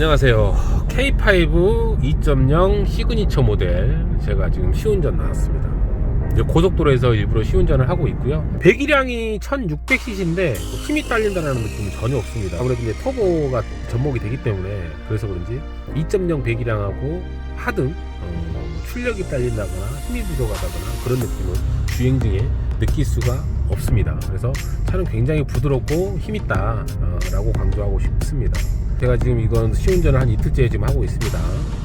안녕하세요. K5 2.0 시그니처 모델 제가 지금 시운전 나왔습니다. 이제 고속도로에서 일부러 시운전을 하고 있고요. 배기량이 1600cc인데 힘이 딸린다는 느낌은 전혀 없습니다. 아무래도 이제 터보가 접목이 되기 때문에 그래서 그런지 2.0 배기량하고 하등 어, 출력이 딸린다거나 힘이 부족하다거나 그런 느낌은 주행 중에 느낄 수가 없습니다. 그래서 차는 굉장히 부드럽고 힘있다 어, 라고 강조하고 싶습니다. 제가 지금 이건 시운전을 한 이틀째 지금 하고 있습니다.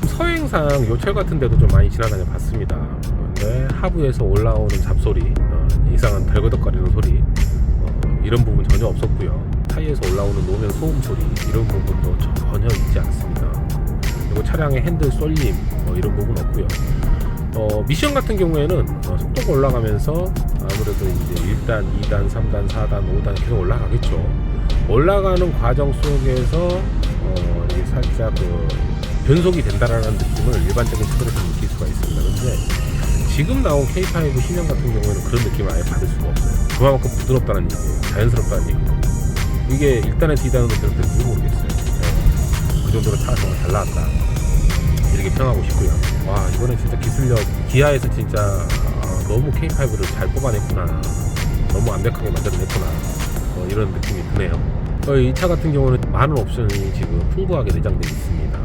서행상 요철 같은 데도 좀 많이 지나다녀 봤습니다. 그런데 하부에서 올라오는 잡소리, 어, 이상한 덜거덕거리는 소리, 어, 이런 부분 전혀 없었고요. 타이에서 올라오는 노면 소음 소리, 이런 부분도 전혀 있지 않습니다. 그리고 차량의 핸들 쏠림, 어, 이런 부분 없고요. 어, 미션 같은 경우에는 어, 속도가 올라가면서 아무래도 이제 1단, 2단, 3단, 4단, 5단 계속 올라가겠죠. 올라가는 과정 속에서 어, 이게 살짝 그 변속이 된다라는 느낌을 일반적인 차들에서 느낄 수가 있습니다. 그런데 지금 나온 K5 신형 같은 경우에는 그런 느낌을 아예 받을 수가 없어요. 그만큼 부드럽다는 얘기예요. 자연스럽다는 얘기고. 이게 1단에서 2단으로 들었는지 모르겠어요. 네. 그 정도로 차가 정말 잘 나왔다. 이렇게 평하고 싶고요. 와 이거는 진짜 기술력 기아에서 진짜 아, 너무 K5를 잘 뽑아냈구나. 너무 완벽하게 만들어냈구나. 어, 이런 느낌이 드네요. 어, 이차 같은 경우는 많은 옵션이 지금 풍부하게 내장되어 있습니다.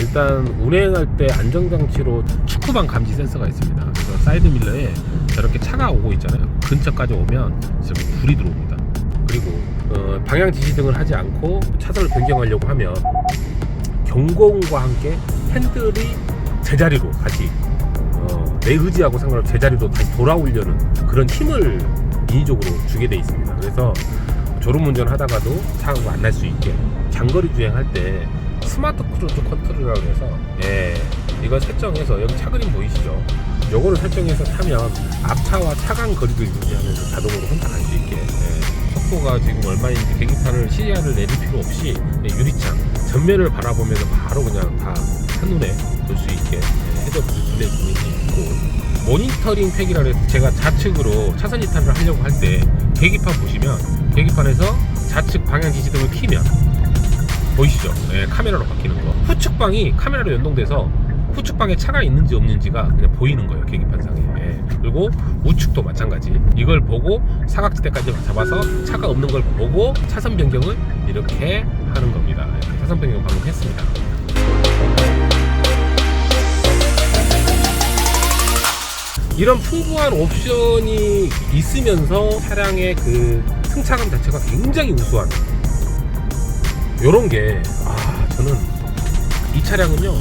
일단 운행할 때 안정장치로 축구방 감지 센서가 있습니다. 그래서 사이드 밀러에 저렇게 차가 오고 있잖아요. 근처까지 오면 저렇게 불이 들어옵니다. 그리고 어, 방향 지시 등을 하지 않고 차선을 변경하려고 하면 경고음과 함께 핸들이 제자리로 다시 어, 내 의지하고 상관없이 제자리로 다시 돌아오려는 그런 힘을 인위적으로 주게 돼 있습니다. 그래서 졸음운전 하다가도 차가 안날 수 있게 장거리 주행할 때 스마트 크루즈 컨트롤이라고 해서 예 이거 설정해서 여기 차 그림 보이시죠? 요거를 설정해서 타면 앞차와 차간 거리를 유지하면서 자동으로 혼자 갈 수 있게 예, 속도가 지금 얼마인지 계기판을 시야를 내릴 필요 없이 예, 유리창 전면을 바라보면서 바로 그냥 다 한눈에 볼 수 있게 예, 헤드업 디스플레이 기능이 있고 모니터링 팩이라 해서 제가 좌측으로 차선 이탈을 하려고 할 때 계기판 보시면 계기판에서 좌측 방향 지시등을 키면 보이시죠? 예, 카메라로 바뀌는 거. 후측방이 카메라로 연동돼서 후측방에 차가 있는지 없는지가 그냥 보이는 거예요 계기판상에. 예. 그리고 우측도 마찬가지. 이걸 보고 사각지대까지 잡아서 차가 없는 걸 보고 차선 변경을 이렇게 하는 겁니다. 이렇게 차선 변경 방금 했습니다. 이런 풍부한 옵션이 있으면서 차량의 그 승차감 자체가 굉장히 우수한 요런 게, 아, 저는 이 차량은요,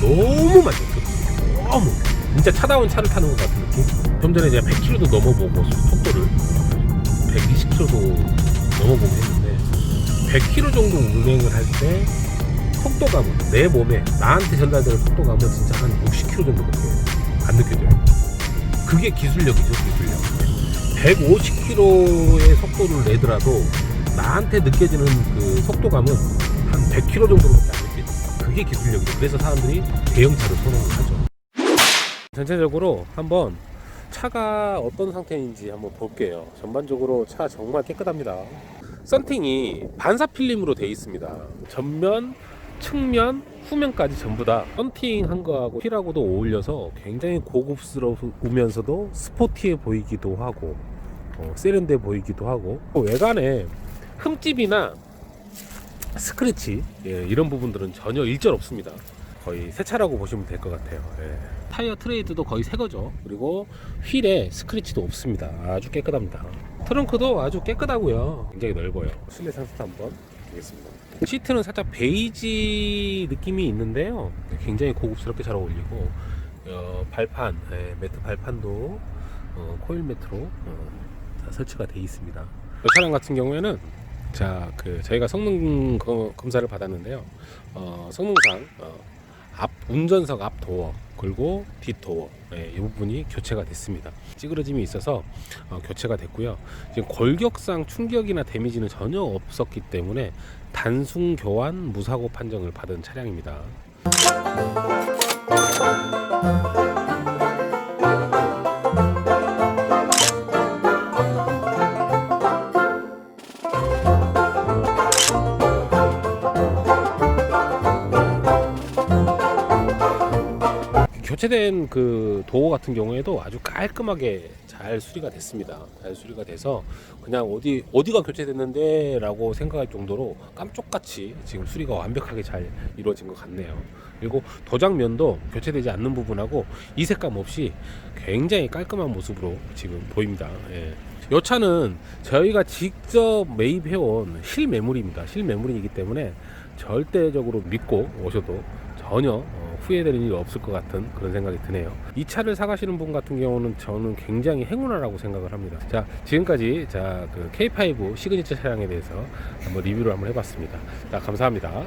너무 만족스럽습니다. 너무. 진짜 차다운 차를 타는 것 같은 느낌? 좀 전에 제가 100km도 넘어보고 속도를 120km도 넘어보고 했는데 100km 정도 운행을 할 때 속도감은 내 몸에 나한테 전달되는 속도감은 진짜 한 60km 정도밖에 안 느껴져요. 그게 기술력이죠, 기술력. 150km의 속도를 내더라도 나한테 느껴지는 그 속도감은 한 100km 정도로밖에 안 느껴져요. 그게 기술력이죠. 그래서 사람들이 대형차를 선호를 하죠. 전체적으로 한번 차가 어떤 상태인지 한번 볼게요. 전반적으로 차 정말 깨끗합니다. 썬팅이 반사 필름으로 되어 있습니다. 전면, 측면, 후면까지 전부 다 썬팅한 거하고 휠하고도 어울려서 굉장히 고급스러우면서도 스포티해 보이기도 하고 어, 세련돼 보이기도 하고 외관에 흠집이나 스크래치 예, 이런 부분들은 전혀 일절 없습니다. 거의 새 차라고 보시면 될 것 같아요. 예. 타이어 트레이드도 거의 새 거죠. 그리고 휠에 스크래치도 없습니다. 아주 깨끗합니다. 트렁크도 아주 깨끗하고요. 굉장히 넓어요. 실내 상태 한번 보겠습니다. 시트는 살짝 베이지 느낌이 있는데요. 굉장히 고급스럽게 잘 어울리고 어, 발판, 예, 매트 발판도 어, 코일 매트로 어, 다 설치가 되어 있습니다. 이 차량 같은 경우에는 자, 그 저희가 성능 검- 검사를 받았는데요. 어, 성능상 어, 앞 운전석 앞 도어 그리고 뒷 도어 예, 이 부분이 교체가 됐습니다. 찌그러짐이 있어서 어, 교체가 됐고요. 지금 골격상 충격이나 데미지는 전혀 없었기 때문에 단순 교환 무사고 판정을 받은 차량입니다. 교체된 그 도어 같은 경우에도 아주 깔끔하게 잘 수리가 됐습니다. 잘 수리가 돼서 그냥 어디 어디가 교체됐는데라고 생각할 정도로 깜쪽같이 지금 수리가 완벽하게 잘 이루어진 것 같네요. 그리고 도장면도 교체되지 않는 부분하고 이색감 없이 굉장히 깔끔한 모습으로 지금 보입니다. 예. 이 차는 저희가 직접 매입해온 실매물입니다. 실매물이기 때문에 절대적으로 믿고 오셔도 전혀 어, 후회되는 일이 없을 것 같은 그런 생각이 드네요. 이 차를 사가시는 분 같은 경우는 저는 굉장히 행운하라고 생각을 합니다. 자, 지금까지 자, 그 K5 시그니처 차량에 대해서 한번 리뷰를 한번 해봤습니다. 자, 감사합니다.